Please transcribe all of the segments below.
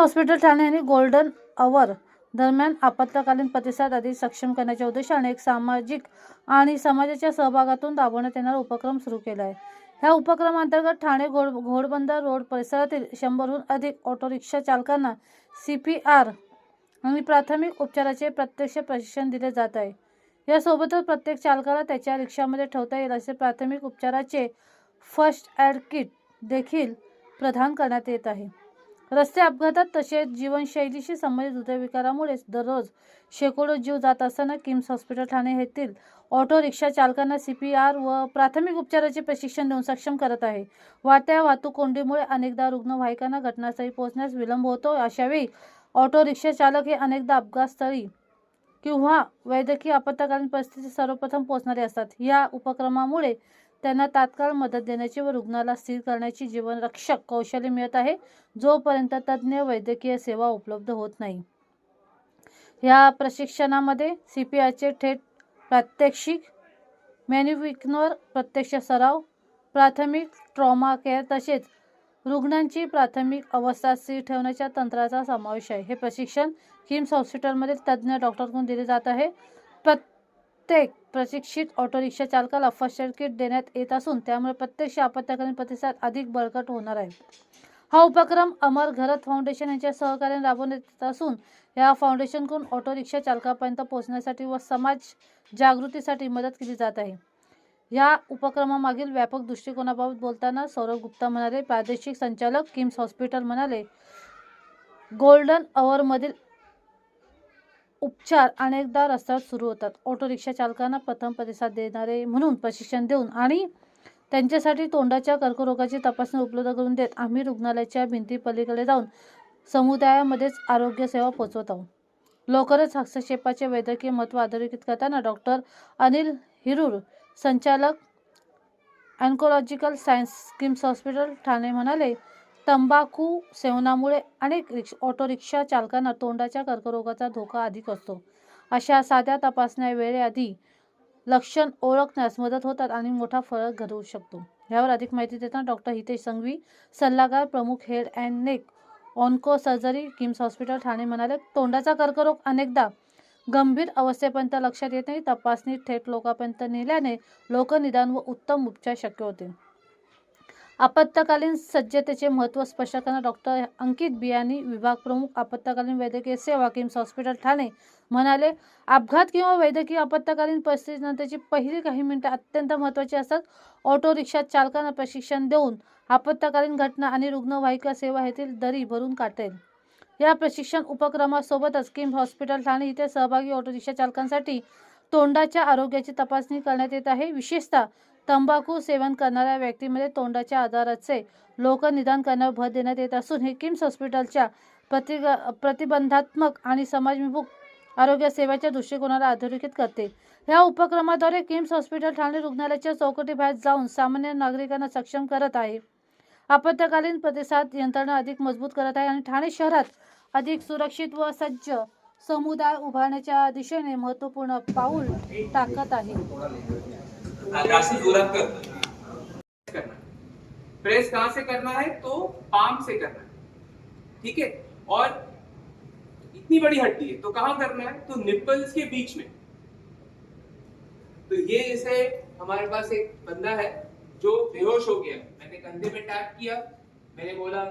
Hospital Thane यांनी golden our दरम्यान आपत्कालीन प्रतिसाद अधिक सक्षम करण्याच्या उद्देशाने एक सामाजिक आणि समाजाच्या सहभागातून राबवण्यात येणारा उपक्रम सुरू केला आहे ह्या उपक्रमांतर्गत ठाणे घोड घोडबंदर रोड परिसरातील शंभरहून अधिक ऑटो रिक्षा चालकांना सी पी आर आणि प्राथमिक उपचाराचे प्रत्यक्ष प्रशिक्षण दिले जात आहे. यासोबतच प्रत्येक चालकाला त्याच्या रिक्षामध्ये ठेवता येईल असे प्राथमिक उपचाराचे फर्स्ट एड किट देखील प्रदान करण्यात येत आहे. रस्ते अपघातात तसेच जीवनशैलीशी संबंधित हृदयविकारामुळे दररोज शेकडो जीव जात असताना किम्स हॉस्पिटल ठाणे येथील ऑटो रिक्षा चालकांना सी पी आर व प्राथमिक उपचाराचे प्रशिक्षण देऊन सक्षम करत आहे. वाट्या वाहतूक कोंडीमुळे अनेकदा रुग्णवाहिकांना घटनास्थळी पोहोचण्यास विलंब होतो. अशावेळी ऑटो रिक्षा चालक हे अनेकदा अपघातस्थळी किंवा वैद्यकीय आपत्कालीन परिस्थितीत सर्वप्रथम पोहोचणारे असतात. या उपक्रमामुळे त्यांना तात्काळ मदत देण्याची व रुग्णाला स्थिर करण्याची जीवनरक्षक कौशल्य मिळत आहे. जोपर्यंत तज्ज्ञ वैद्यकीय सेवा उपलब्ध होत नाही. या प्रशिक्षणामध्ये सी पी आयचे थेट प्रात्यक्षिक मॅन्युफिकनवर प्रत्यक्ष सराव प्राथमिक ट्रॉमा केअर तसेच रुग्णांची प्राथमिक अवस्था स्थिर ठेवण्याच्या तंत्राचा समावेश आहे. हे प्रशिक्षण किम्स हॉस्पिटलमधील तज्ज्ञ डॉक्टरकडून दिले जात आहे. प्रत्येक प्रशिक्षित ऑटो रिक्षा चालकाला फर्स्ट एड किट देण्यात येत असून त्यामुळे प्रत्यक्ष आपत्कालीन प्रतिसाद अधिक बळकट होणार आहे. हा उपक्रम अमर घरत फाउंडेशन यांच्या सहकार्याने राबवण्यात येत असून या फाउंडेशनकडून ऑटो रिक्षा चालकापर्यंत पोहोचण्यासाठी व समाज जागृतीसाठी मदत केली जात आहे. या उपक्रमामागील व्यापक दृष्टिकोनाबाबत बोलताना सौरभ गुप्ता म्हणाले प्रादेशिक संचालक किम्स हॉस्पिटल म्हणाले गोल्डन अवरमधील उपचार अनेकदा रस्त्यावर सुरू होतात. ऑटो रिक्षा चालकांना प्रथम प्रतिसाद देणारे म्हणून प्रशिक्षण देऊन आणि त्यांच्यासाठी तोंडाच्या कर्करोगाची तपासणी उपलब्ध करून देत आम्ही रुग्णालयाच्या भिंती पलीकडे जाऊन समुदायामध्येच आरोग्य सेवा पोहोचवत आहोत. लवकरच हस्तक्षेपाचे वैद्यकीय महत्त्व अधोरेखित करताना डॉक्टर अनिल हिरूर संचालक oncological science KIMS hospital Thane म्हणाले तंबाखू सेवनामुळे अनेक रिक्ष ऑटो रिक्षा चालकांना तोंडाच्या कर्करोगाचा धोका अधिक असतो. अशा साध्या तपासण्या वेळेआधी लक्षण ओळखण्यास मदत होतात आणि मोठा फरक घडवू शकतो. यावर अधिक माहिती देताना डॉक्टर हितेश संघवी सल्लागार प्रमुख head and neck onco surgery KIMS hospital Thane म्हणाले तोंडाचा कर्करोग अनेकदा गंभीर अवस्थेपर्यंत लक्षात येत नाही. तपासणी थेट लोकांपर्यंत नेल्याने लोकनिदान व उत्तम उपचार शक्य होते. आपत्कालीन सज्जतेचे महत्त्व स्पष्ट करणारा डॉक्टर अंकित बियानी विभाग प्रमुख आपत्कालीन वैद्यकीय सेवा किम्स हॉस्पिटल ठाणे म्हणाले अपघात किंवा वैद्यकीय आपत्कालीन परिस्थितीनंतरची पहिली काही मिनिटं अत्यंत महत्त्वाची असतात. ऑटो रिक्षा चालकांना प्रशिक्षण देऊन आपत्कालीन घटना आणि रुग्णवाहिका सेवा येथील दरी भरून काटेल या प्रशिक्षण उपक्रमासोबतच किम्स हॉस्पिटल ठाणे इथे सहभागी ऑटो रिक्षा चालकांसाठी तोंडाच्या आरोग्याची तपासणी करण्यात येत आहे. विशेषतः तंबाखू सेवन करणाऱ्या व्यक्तीमध्ये तोंडाच्या आजाराचे लोकनिदान करण्यावर भर देण्यात येत असून हे किम्स हॉस्पिटलच्या प्रति प्रतिबंधात्मक आणि समाजमुख आरोग्य सेवेच्या दृष्टिकोनाला अधोरेखित करते. या उपक्रमाद्वारे किम्स हॉस्पिटल ठाणे रुग्णालयाच्या चौकटीबाहेर जाऊन सामान्य नागरिकांना सक्षम करत आहे. आपत्कालीन प्रतिसाद यंत्रणा अधिक मजबूत करत आहे आणि ठाणे शहरात अधिक सुरक्षित व सज्ज समुदाय उभारण्याच्या दिशेने महत्त्वपूर्ण पाऊल टाकत आहे. जास्त जोरात करतो करना। प्रेस कहाँ से करना है? तो पाम से करना है। ठीक है? और इतनी बड़ी हड्डी है तो कहाँ करना है? तो निप्पल्स के बीच में। तो ये जैसे हमारे पास एक बंदा है जो बेहोश हो गया। मैंने कंधे में टैप किया, मैंने बोला,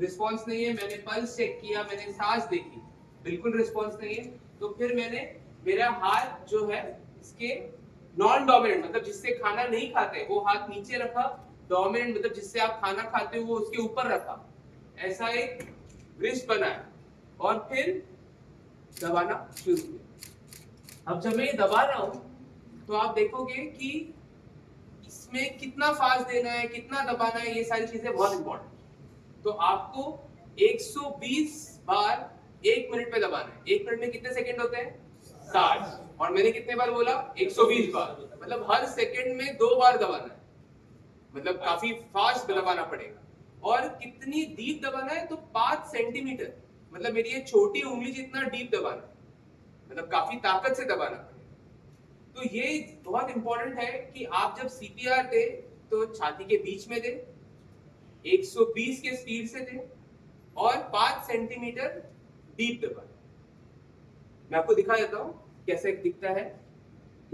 रिस्पांस नहीं है। मैंने पल्स चेक किया, मैंने सांस देखी। बिल्कुल रिस्पांस नहीं है। तो फिर मैंने, मेरा हाथ जो है, इसके नॉन डोमिनेंट मतलब जिससे खाना नहीं खाते, वो हाथ नीचे रखा डोमिनेंट मतलब जिससे आप खाना खाते हो, वो उसके ऊपर रखा। ऐसा एक रिस्ट बनाया और फिर दबाना शुरू किया। अब जब मैं दबा रहा हूँ तो आप देखोगे कि इसमें कितना फास्ट देना है, कितना दबाना है, ये सारी चीज़ें बहुत इंपॉर्टेंट तो आपको 120 बार एक मिनट में दबाना है। एक मिनट में कितने सेकंड होते हैं? साठ और मैंने कितने बार बोला? 120 बार। मतलब हर सेकंड में दो बार दबाना है। मतलब काफ़ी फास्ट दबाना पड़ेगा। और कितनी डीप दबाना है तो पाँच सेंटीमीटर मतलब मेरी ये छोटी उंगली जितना डीप दबाना है। मतलब काफ़ी ताकत से दबाना पड़ेगा तो ये बहुत इंपॉर्टेंट है कि आप जब सीपीआर दे तो छाती के बीच में दे 120 के स्पीड से दे, और पाँच सेंटीमीटर डीप दबाना मैं आपको दिखा देता हूँ कैसे दिखता है।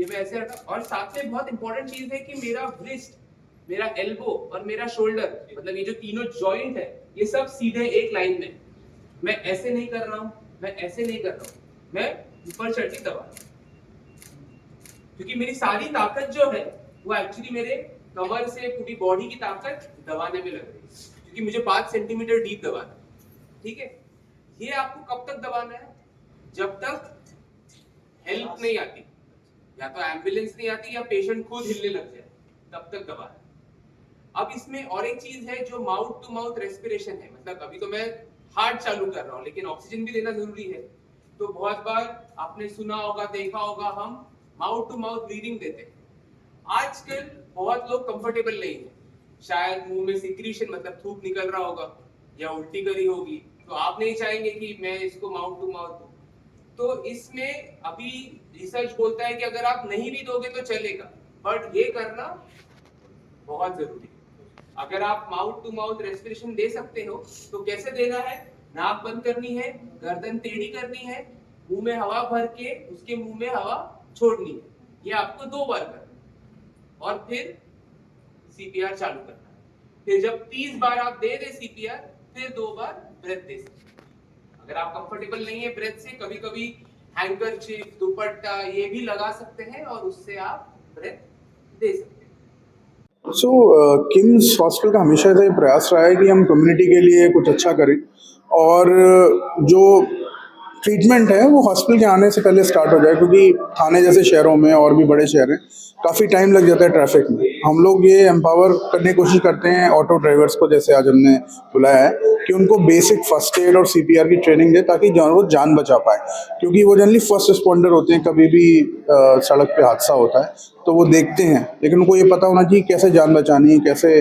ये मैं ऐसे हटा और साथ में बहुत इंपॉर्टेंट चीज़ है कि मेरा wrist, मेरा एल्बो और मेरा शोल्डर मतलब ये जो तीनों जॉइंट है, ये सब सीधे एक लाइन में। मैं ऐसे नहीं कर रहा हूँ, मैं ऐसे नहीं कर रहा हूँ। मैं ऊपर चढ़ के दबा। क्योंकि मेरी सारी ताकत जो है, वो एक्चुअली मेरे कवर से पूरी बॉडी की ताकत दबाने में लग रही है। क्योंकि मुझे पाँच सेंटीमीटर डीप दबाना है। ठीक है? ये आपको कब तक दबाना है? जब तक हेल्प नहीं आती, या तो एंबुलेंस नहीं आती, या पेशेंट खुद हिलने लग जाए, तब तक दबाना है। अब इसमें और एक चीज़ है जो माउथ टू माउथ रेस्पिरेशन है। मतलब अभी तो मैं हार्ट चालू कर रहा हूँ, लेकिन ऑक्सीजन भी देना ज़रूरी है। तो बहुत बार आपने सुना होगा, देखा होगा, हम माउथ टू माउथ ब्रीदिंग देते हैं। आजकल बहुत लोग कंफर्टेबल नहीं है। शायद मुँह में सिक्रीशन मतलब थूक निकल रहा होगा, या उल्टी करी होगी तो आप नहीं चाहेंगे कि मैं इसको माउथ टू माउथ दूँ। तो इसमें अभी रिसर्च बोलता है कि अगर आप नहीं भी दोगे तो चलेगा। बट ये करना बहुत ज़रूरी है। अगर आप माउथ टू माउथ रेस्पिरेशन दे सकते हो तो कैसे देना है? नाक बंद करनी है, गर्दन टेढ़ी करनी है, मुँह में हवा भर के उसके मुँह में हवा छोड़नी है। ये आपको दो बार करना और फिर सीपीआर चालू करना फिर जब 30 बार आप दे दे सीपीआर फिर दो बार ब्रेथ दे सकते। अगर आप कंफर्टेबल नहीं है ब्रेथ से कभी कभी हैंकर दुपट्टा ये भी लगा सकते हैं और उससे आप ब्रेथ दे सकते हैं। सो किम्स हॉस्पिटल का हमेशा से प्रयास रहा है कि हम कम्युनिटी के लिए कुछ अच्छा करें और uh, जो ट्रीटमेंट है वो हॉस्पिटल के आने से पहले स्टार्ट हो जाए क्योंकि थाने जैसे शहरों में और भी बड़े शहर हैं काफ़ी टाइम लग जाता है ट्रैफ़िक में। हम लोग ये एम्पावर करने की कोशिश करते हैं ऑटो ड्राइवर्स को जैसे आज हमने बुलाया है। कि उनको बेसिक फ़र्स्ट एड और सीपीआर की ट्रेनिंग दे ताकि वो जान बचा पाए। क्योंकि वो जनरली फ़र्स्ट रिस्पॉन्डर होते हैं कभी भी आ, सड़क पे हादसा होता है तो वो देखते हैं। लेकिन उनको ये पता होना चाहिए कैसे जान बचानी है कैसे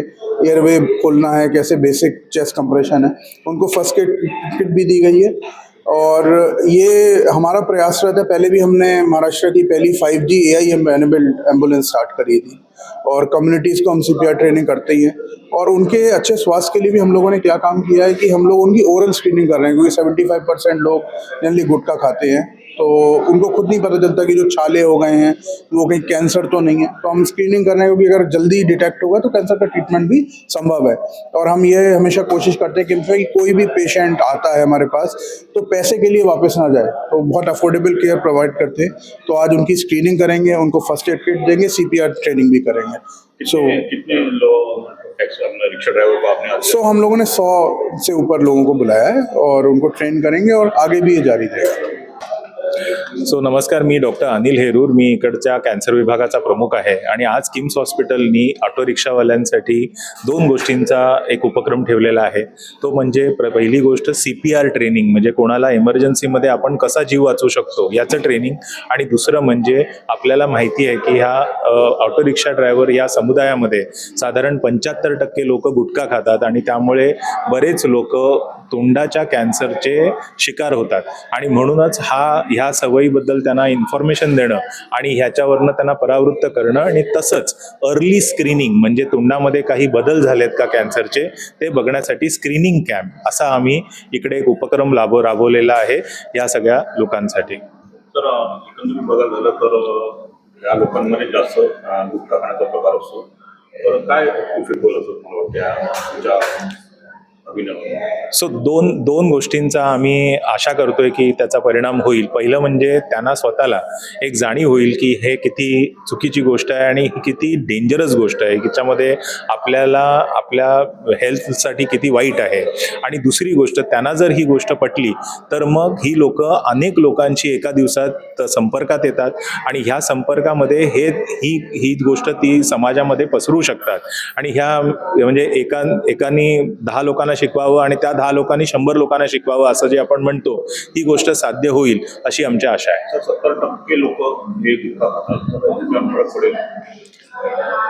एयरवे खोलना है कैसे बेसिक चेस्ट कंप्रेशन है। उनको फ़र्स्ट एड किट भी दी गई है। और ये हमारा प्रयास रहता है, पहले भी हमने महाराष्ट्र की पहली 5G जी ए आई एंबुलेंस स्टार्ट करी थी। और कम्युनिटीज़ को हम सी ट्रेनिंग करते ही हैं। और उनके अच्छे स्वास्थ्य के लिए भी हम लोगों ने क्या काम किया है कि हम लोग उनकी ओरल स्क्रीनिंग कर रहे हैं, क्योंकि 75 परसेंट लोग जनरली गुटखा खाते हैं। तो उनको खुद नहीं पता चलता कि जो छाले हो गए हैं वो कहीं कैंसर तो नहीं है। तो हम स्क्रीनिंग कर रहे हैं क्योंकि अगर जल्दी डिटेक्ट होगा तो कैंसर का ट्रीटमेंट भी संभव है। और हम ये हमेशा कोशिश करते हैं कि इनफैक्ट कोई भी पेशेंट आता है हमारे पास तो पैसे के लिए वापस ना जाए। तो बहुत अफोर्डेबल केयर प्रोवाइड करते हैं। तो आज उनकी स्क्रीनिंग करेंगे उनको फ़र्स्ट एड किट देंगे सीपीआर ट्रेनिंग भी करेंगे। सो सो हम लोगों ने सौ से ऊपर लोगों को बुलाया है और उनको ट्रेन करेंगे और आगे भी ये जारी रहेगा। सो नमस्कार मी डॉक्टर अनिल हेरूर. मी इकडच्या कॅन्सर विभागाचा प्रमुख आहे. आणि आज किम्स हॉस्पिटलनी ऑटो रिक्षावाल्यांसाठी दोन गोष्टींचा एक उपक्रम ठेवलेला आहे. तो म्हणजे प्र पहिली गोष्ट सी पी आर ट्रेनिंग म्हणजे कोणाला इमर्जन्सीमध्ये आपण कसा जीव वाचवू शकतो याचं ट्रेनिंग आणि दुसरं म्हणजे आपल्याला माहिती आहे की ह्या ऑटो रिक्षा ड्रायव्हर या समुदायामध्ये साधारण पंच्याहत्तर टक्के लोक गुटखा खातात. आणि त्यामुळे बरेच लोक तोंडाच्या कॅन्सरचे शिकार होतात. आणि म्हणूनच हा ह्या सवयीबद्दल त्यांना इन्फॉर्मेशन देणं आणि ह्याच्यावरनं त्यांना परावृत्त करणं आणि तसंच अर्ली स्क्रीनिंग म्हणजे तोंडामध्ये काही बदल झालेत का कॅन्सरचे ते बघण्यासाठी स्क्रीनिंग कॅम्प असा आम्ही इकडे एक उपक्रम लाभ राबवलेला आहे या सगळ्या लोकांसाठी. तर एकंदरीत बघायला झालं तर या लोकांमध्ये जास्त गुटखा खाण्याचा प्रकार असतो. तर काय इफेक्ट बोलत असं वाटतं सो दोन दोन गोष्टींचा आम्ही आशा करतोय की त्याचा परिणाम होईल. पहिलं म्हणजे त्यांना स्वतःला एक जाणीव होईल की हे किती चुकीची गोष्ट आहे आणि ही किती डेंजरस गोष्ट आहे. त्याच्यामध्ये आपल्याला आपल्या हेल्थसाठी किती वाईट आहे. आणि दुसरी गोष्ट त्यांना जर ही गोष्ट पटली तर मग ही लोक अनेक लोकांची एका दिवसात संपर्कात येतात आणि ह्या संपर्कामध्ये हे ही ही गोष्ट ती समाजामध्ये पसरू शकतात. आणि ह्या म्हणजे एका एकानी दहा लोकांना शिकवावं आणि त्या दहा लोकांनी शंभर लोकांना शिकवावं असं जे आपण म्हणतो ही गोष्ट साध्य होईल अशी आमची आशा आहे. तर सत्तर टक्के लोक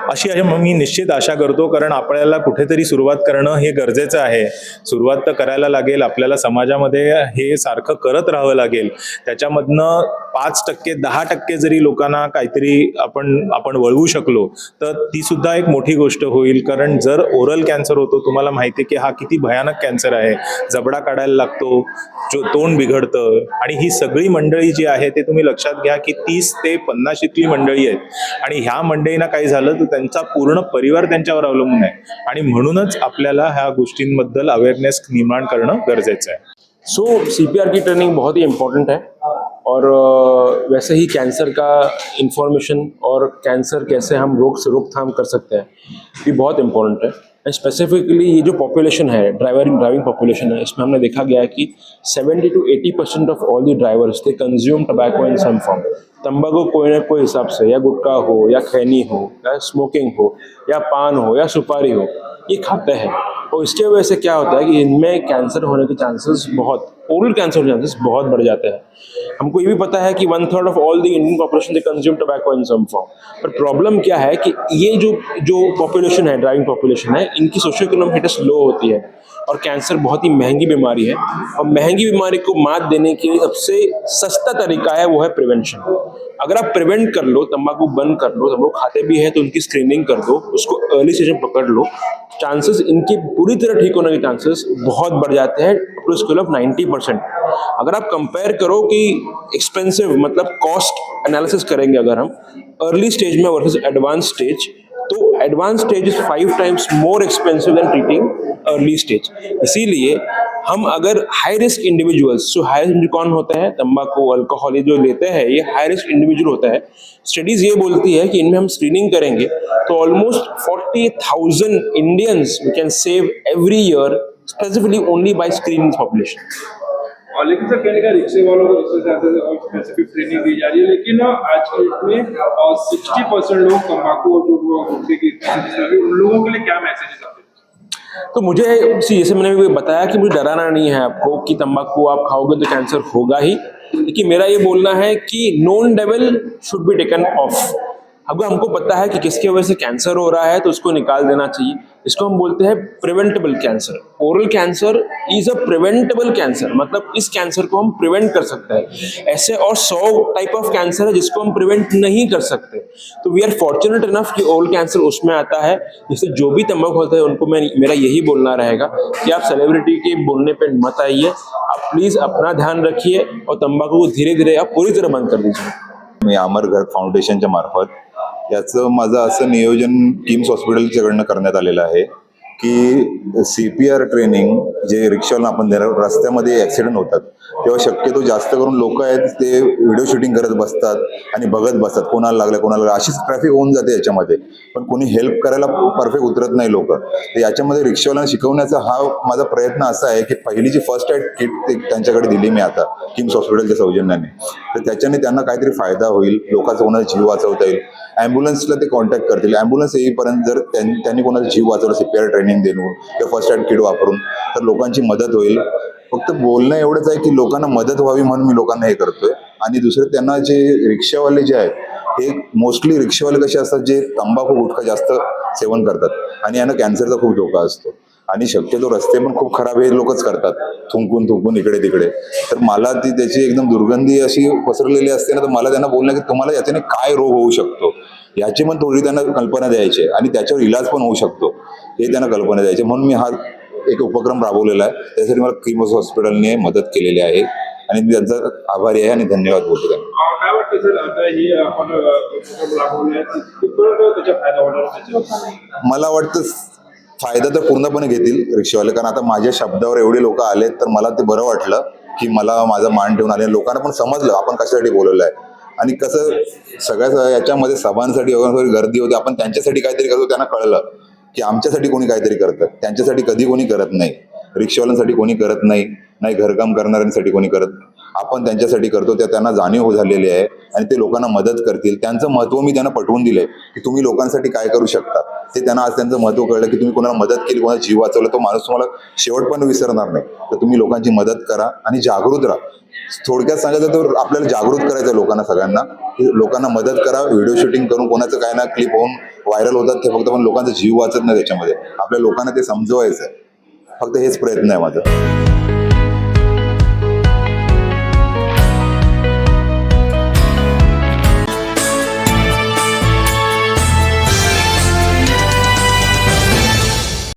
अशी आहे मग मी निश्चित आशा करतो कारण आपल्याला कुठेतरी सुरुवात करणं हे गरजेचं आहे. सुरुवात तर करायला लागेल आपल्याला समाजामध्ये हे सारखं करत राहावं लागेल. त्याच्यामधनं पाच टक्के दहा टक्के जरी लोकांना काहीतरी आपण आपण वळवू शकलो तर ती सुद्धा एक मोठी गोष्ट होईल. कारण जर ओरल कॅन्सर होतो तुम्हाला माहिती आहे की हा किती भयानक कॅन्सर आहे. जबडा काढायला लागतो जो तोंड बिघडतं आणि ही सगळी मंडळी जी आहे ते तुम्ही लक्षात घ्या की तीस ते पन्नास मंडळी आहेत. आणि ह्या मंडळींना काही झालं तर त्यांचा पूर्ण परिवार त्यांच्यावर अवलंबून आहे. आणि म्हणूनच आपल्याला ह्या गोष्टींबद्दल अवेअरनेस निर्माण करणं गरजेचं आहे. सो सीपीआर की ट्रेनिंग बहुत ही इम्पोर्टेंट है. और वैसे ही कैंसर का इंफॉर्मेशन और कैंसर कैसे हम रोक से रोकथाम कर सकते हैं, ये बहुत इम्पोर्टेंट है। एंड स्पेसिफिकली ये जो पॉपुलेशन है ड्राइवर ड्राइविंग पॉपुलेशन है, इसमें हमने देखा गया है कि 70 to 80 percent of all the drivers they consume tobacco in some form तंबाकू कोई ना कोई हिसाब से, या गुटखा हो, या खैनी हो, या स्मोकिंग हो, या पान हो, या सुपारी हो, ये खाते हैं। और इसके वजह से क्या होता है कि इनमें कैंसर होने के चांसेस बहुत ओरल कैंसर चांसेस बहुत बढ़ जाते हैं। हमको ये भी पता है कि one third of all the Indian population they consume tobacco in some form per problem क्या है कि ये जो जो पॉपुलेशन है ड्राइविंग पॉपुलेशन है, इनकी सोशो इकोनॉमिक स्टेटस लो होती है और कैंसर बहुत ही महँगी बीमारी है। और महँगी बीमारी को मात देने के लिए सबसे सस्ता तरीका है, वो है प्रिवेंशन अगर आप प्रिवेंट कर लो, तंबाकू बंद कर लो लोग खाते भी हैं तो उनकी स्क्रीनिंग कर दो, उसको अर्ली स्टेज में पकड़ लो। चांसेस इनके पूरी तरह ठीक होने के चांसेस बहुत बढ़ जाते हैं टू स्केल ऑफ़ 90 परसेंट अगर आप कंपेयर करो कि एक्सपेंसिव मतलब कॉस्ट एनालिसिस करेंगे अगर हम अर्ली स्टेज में वर्सेज एडवांस स्टेज तो advance stage is five times more expensive than treating early stage इसीलिए हम अगर हाई रिस्क इंडिविजुअल्स जो हाई रिस्क कौन होता है? तंबाकू अल्कोहल ये जो लेते हैं, ये हाई रिस्क इंडिविजुअल होता है। स्टडीज़ ये बोलती है कि इनमें हम स्क्रीनिंग करेंगे तो almost forty thousand Indians we can save every year specifically only by screening population और लेकिन सर, कहने का रिक्शे वालों को इससे ज़्यादा और स्पेसिफिक ट्रेनिंग दी जा रही है, लेकिन आज के डेट में सिक्सटी परसेंट लोग तंबाकू और जो गुटखे की उन लोगों के लिए क्या मैसेजेस आते हैं तो मुझे जैसे मैंने भी बताया कि मुझे डराना नहीं है आपको कि तंबाकू आप खाओगे तो कैंसर होगा ही। लेकिन मेरा ये बोलना है कि non devil should be taken off अगर हमको पता है कि किसके वजह से कैंसर हो रहा है तो उसको निकाल देना चाहिए। इसको हम बोलते हैं preventable cancer oral cancer is a preventable cancer मतलब इस कैंसर को हम प्रिवेंट कर सकते हैं। ऐसे और सौ टाइप ऑफ़ कैंसर है जिसको हम प्रिवेंट नहीं कर सकते। तो वी आर फॉर्चुनेट इनफ कि ओरल कैंसर उसमें आता है। जिससे जो भी तंबाकू होता है, उनको मैं, मेरा यही बोलना रहेगा कि आप सेलिब्रिटी के बोलने पर मत आइए। आप प्लीज़ अपना ध्यान रखिए और तंबाकू को धीरे धीरे आप पूरी तरह बंद कर दीजिए। मी अमर घर फाउंडेशनच्या मार्फत याचं माझं असं नियोजन किम्स हॉस्पिटलच्याकडनं करण्यात आलेलं आहे की सी पी आर ट्रेनिंग जे रिक्षावाला आपण देणार रस्त्यामध्ये ॲक्सिडेंट होतात तेव्हा शक्यतो जास्त करून लोक आहेत ते व्हिडिओ शूटिंग करत बसतात आणि बघत बसतात कोणाला लागलं कोणाला लागलं. अशीच ट्रॅफिक होऊन जाते याच्यामध्ये. पण कोणी हेल्प करायला परफेक्ट उतरत नाही लोक. तर याच्यामध्ये रिक्षावाल्यांना शिकवण्याचा हा माझा प्रयत्न असा आहे की पहिली जी फर्स्ट एड किट त्यांच्याकडे दिली मी आता किम्स हॉस्पिटलच्या सौजन्याने. तर त्याच्याने त्यांना काहीतरी फायदा होईल लोकांचा कोणाचा जीव वाचवता येईल. ॲम्ब्युलन्सला ते कॉन्टॅक्ट करतील. ॲम्ब्युलन्स येईपर्यंत जर त्यांनी कोणाचा जीव वाचवला सीपीआर ट्रेनिंग देऊन किंवा फर्स्ट एड किट वापरून तर लोकांची मदत होईल. फक्त बोलणं एवढंच आहे की लोकांना मदत व्हावी म्हणून मी लोकांना हे करतोय. आणि दुसरं त्यांना जे रिक्षावाले जे आहेत हे मोस्टली रिक्षावाले कसे असतात जे तंबाखू गुटखा जास्त सेवन करतात. आणि यांना कॅन्सरचा खूप धोका असतो. आणि शक्यतो रस्ते पण खूप खराब हे लोकच करतात. थुंकून थुंकून इकडे तिकडे. तर मला ती त्याची एकदम दुर्गंधी अशी पसरलेली असते ना तर मला त्यांना बोलणं की तुम्हाला याच्याने काय रोग होऊ शकतो? याची पण थोडी त्यांना कल्पना द्यायची आहे. आणि त्याच्यावर इलाज पण होऊ शकतो. हे त्यांना कल्पना द्यायची म्हणून मी हा एक उपक्रम राबवलेला आहे. त्यासाठी मला किमस हॉस्पिटलने मदत केलेली आहे. आणि मी त्यांचा आभारी आहे आणि धन्यवाद बोलतो त्यांना. हे मला वाटतं फायदा तर पूर्णपणे घेतील रिक्षावाले कारण आता माझ्या शब्दावर एवढे लोक आलेत तर मला ते बरं वाटलं की मला माझा मान ठेवून आले. लोकांना पण समजलं आपण कशासाठी बोलवलं आहे आणि कसं सगळ्या याच्यामध्ये सभांसाठी गर्दी होती आपण त्यांच्यासाठी काहीतरी करतो त्यांना कळलं. की आमच्यासाठी कोणी काहीतरी करतं. त्यांच्यासाठी कधी कोणी करत नाही. रिक्षावाल्यांसाठी कोणी करत नाही. नाही घरकाम करणाऱ्यांसाठी कोणी करत आपण त्यांच्यासाठी करतो त्या त्यांना जाणीव झालेली आहे आणि ते लोकांना मदत करतील. त्यांचं महत्त्व मी त्यांना पटवून दिलंय की तुम्ही लोकांसाठी काय करू शकता. ते त्यांना आज त्यांचं महत्त्व कळलं की तुम्ही कोणाला मदत केली कोणाला जीव वाचवला तो माणूस तुम्हाला शेवट पण विसरणार नाही. तर तुम्ही लोकांची मदत करा आणि जागृत राहा. थोडक्यात सांगायचं तर आपल्याला जागृत करायचं आहे लोकांना सगळ्यांना. की लोकांना मदत करा व्हिडिओ शूटिंग करून कोणाचं काय ना क्लिप होऊन व्हायरल होतात ते फक्त पण लोकांचा जीव वाचत नाही त्याच्यामध्ये. आपल्या लोकांना ते समजवायचं आहे. फक्त हेच प्रयत्न आहे माझा.